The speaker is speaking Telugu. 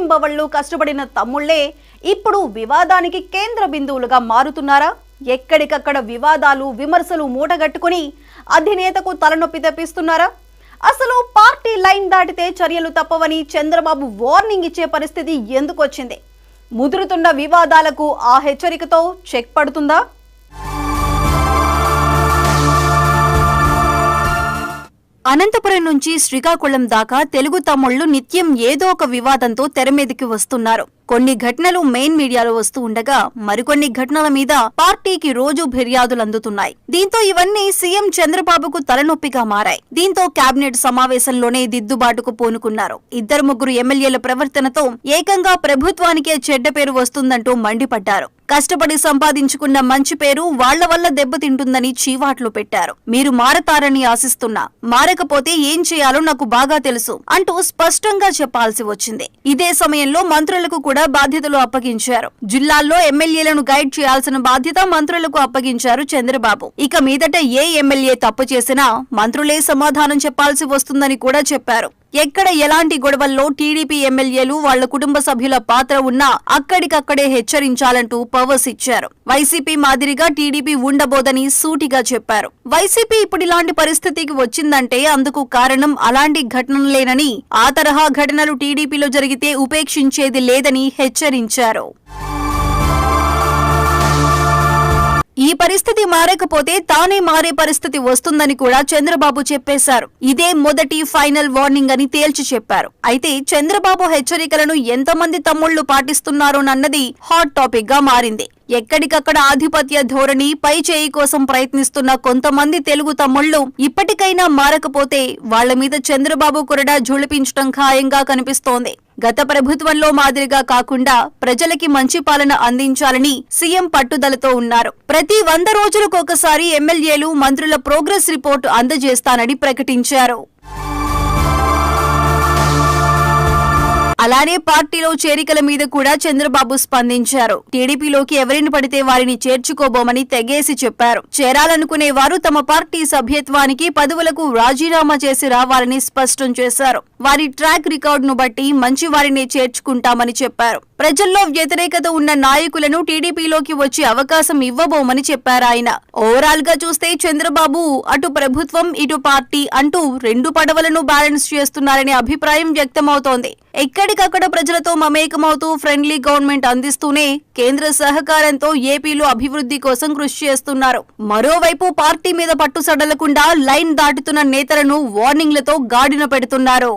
రేయింబవళ్ళు కష్టపడిన తమ్ముళ్ళే ఇప్పుడు వివాదానికి కేంద్ర బిందువులుగా మారుతున్నారా? ఎక్కడికక్కడ వివాదాలు విమర్శలు మూటగట్టుకుని అధినేతకు తలనొప్పి తెప్పిస్తున్నారా? అసలు పార్టీ లైన్ దాటితే చర్యలు తప్పవని చంద్రబాబు వార్నింగ్ ఇచ్చే పరిస్థితి ఎందుకు వచ్చింది ముదురుతున్న వివాదాలకు ఆ హెచ్చరికతో చెక్ పడుతుందా? అనంతపురం నుంచి శ్రీకాకుళం దాకా తెలుగు తమ్ముళ్ళు నిత్యం ఏదో ఒక వివాదంతో తెరమీదికి వస్తున్నారు. కొన్ని ఘటనలు మెయిన్ మీడియాలో వస్తూ ఉండగా మరికొన్ని ఘటనల మీద పార్టీకి రోజు ఫిర్యాదులు అందుతున్నాయి. దీంతో ఇవన్నీ సీఎం చంద్రబాబుకు తలనొప్పిగా మారాయి. దీంతో కేబినెట్ సమావేశంలోనే దిద్దుబాటుకు పూనుకున్నారు. ఇద్దరు ముగ్గురు ఎమ్మెల్యేల ప్రవర్తనతో ఏకంగా ప్రభుత్వానికే చెడ్డ పేరు వస్తుందంటూ మండిపడ్డారు. కష్టపడి సంపాదించుకున్న మంచి పేరు వాళ్ళ వల్ల దెబ్బతింటుందని చీవాట్లు పెట్టారు. మీరు మారతారని ఆశిస్తున్నా మారకపోతే ఏం చేయాలో నాకు బాగా తెలుసు అంటూ స్పష్టంగా చెప్పాల్సి వచ్చింది. ఇదే సమయంలో మంత్రులకు కూడా బాధ్యతలు అప్పగించారు. జిల్లాల్లో ఎమ్మెల్యేలను గైడ్ చేయాల్సిన బాధ్యత మంత్రులకు అప్పగించారు చంద్రబాబు. ఇక మీదట ఏ ఎమ్మెల్యే తప్పు చేసినా మంత్రులే సమాధానం చెప్పాల్సి వస్తుందని కూడా చెప్పారు. ఎక్కడ ఎలాంటి గొడవల్లో టీడీపీ ఎమ్మెల్యేలు వాళ్ళ కుటుంబ సభ్యుల పాత్ర ఉన్నా అక్కడికక్కడే హెచ్చరించాలంటూ పవర్స్ ఇచ్చారు. వైసీపీ మాదిరిగా టీడీపీ ఉండబోదని సూటిగా చెప్పారు. వైసీపీ ఇప్పుడు ఇలాంటి పరిస్థితికి వచ్చిందంటే అందుకు కారణం అలాంటి ఘటనలేనని ఆ తరహా ఘటనలు టీడీపీలో జరిగితే ఉపేక్షించేది లేదని హెచ్చరించారు. ఈ పరిస్థితి మారకపోతే తానే మారే పరిస్థితి వస్తుందని కూడా చంద్రబాబు చెప్పేశారు. ఇదే మొదటి ఫైనల్ వార్నింగ్ అని తేల్చి చెప్పారు. అయితే చంద్రబాబు హెచ్చరికలను ఎంతమంది తమ్ముళ్ళు పాటిస్తున్నారోనన్నది హాట్ టాపిక్గా మారింది. ఎక్కడికక్కడ ఆధిపత్య ధోరణి పై చేయి కోసం ప్రయత్నిస్తున్న కొంతమంది తెలుగు తమ్ముళ్ళు ఇప్పటికైనా మారకపోతే వాళ్ళ మీద చంద్రబాబు కొరడా ఝుళిపించడం ఖాయంగా కనిపిస్తోంది. గత ప్రభుత్వంలో మాదిరిగా కాకుండా ప్రజలకి మంచి పాలన అందించాలని సీఎం పట్టుదలతో ఉన్నారు. ప్రతి వంద రోజులకు ఒకసారి ఎమ్మెల్యేలు మంత్రుల ప్రోగ్రెస్ రిపోర్టు అందజేస్తానని ప్రకటించారు. అలానే పార్టీలో చేరికల మీద కూడా చంద్రబాబు స్పందించారు. టీడీపీలోకి ఎవరిని పడితే వారిని చేర్చుకోబోమని తెగేసి చెప్పారు. చేరాలనుకునే వారు తమ పార్టీ సభ్యత్వానికి పదవులకు రాజీనామా చేసి రావాలని స్పష్టం చేశారు. వారి ట్రాక్ రికార్డును బట్టి మంచి వారిని చేర్చుకుంటామని చెప్పారు. ప్రజల్లో వ్యతిరేకత ఉన్న నాయకులను టీడీపీలోకి వచ్చే అవకాశం ఇవ్వబోమని చెప్పారు ఆయన. ఓవరాల్గా చూస్తే చంద్రబాబు అటు ప్రభుత్వం ఇటు పార్టీ అంటూ రెండు పడవలను బ్యాలెన్స్ చేస్తున్నారనే అభిప్రాయం వ్యక్తమవుతోంది. ఎక్కడికక్కడ ప్రజలతో మమేకమవుతూ ఫ్రెండ్లీ గవర్నమెంట్ అందిస్తూనే కేంద్ర సహకారంతో ఏపీలో అభివృద్ధి కోసం కృషి చేస్తున్నారు. మరోవైపు పార్టీ మీద పట్టు సడలకుండా లైన్ దాటుతున్న నేతలను వార్నింగ్లతో గాడిన పెడుతున్నారు.